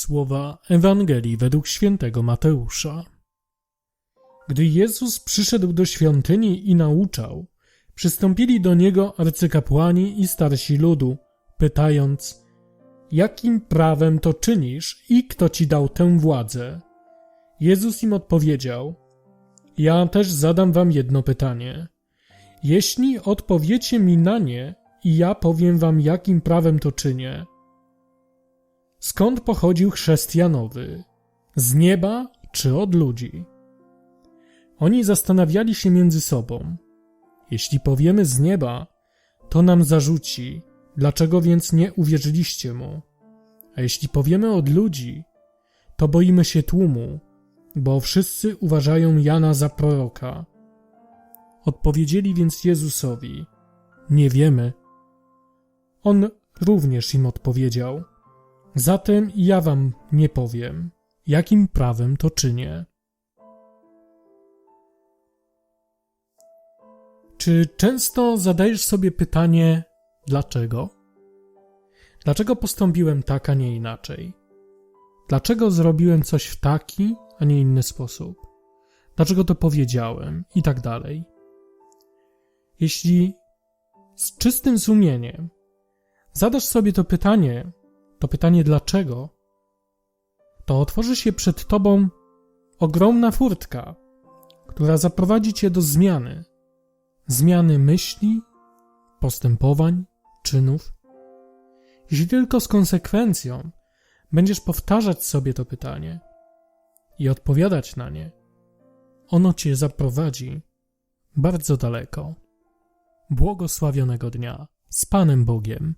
Słowa Ewangelii według świętego Mateusza. Gdy Jezus przyszedł do świątyni i nauczał, przystąpili do niego arcykapłani i starsi ludu, pytając: Jakim prawem to czynisz i kto ci dał tę władzę? Jezus im odpowiedział: Ja też zadam wam jedno pytanie. Jeśli odpowiecie mi na nie, i ja powiem wam, jakim prawem to czynię. Skąd pochodził chrzest Janowy? Z nieba czy od ludzi? Oni zastanawiali się między sobą. Jeśli powiemy z nieba, to nam zarzuci, dlaczego więc nie uwierzyliście mu? A jeśli powiemy od ludzi, to boimy się tłumu, bo wszyscy uważają Jana za proroka. Odpowiedzieli więc Jezusowi: Nie wiemy. On również im odpowiedział: Zatem ja wam nie powiem, jakim prawem to czynię. Czy często zadajesz sobie pytanie, dlaczego? Dlaczego postąpiłem tak, a nie inaczej? Dlaczego zrobiłem coś w taki, a nie inny sposób? Dlaczego to powiedziałem? I tak dalej. Jeśli z czystym sumieniem zadasz sobie to pytanie, to pytanie dlaczego, to otworzy się przed tobą ogromna furtka, która zaprowadzi cię do zmiany. Zmiany myśli, postępowań, czynów. Jeśli tylko z konsekwencją będziesz powtarzać sobie to pytanie i odpowiadać na nie, ono cię zaprowadzi bardzo daleko. Błogosławionego dnia z Panem Bogiem.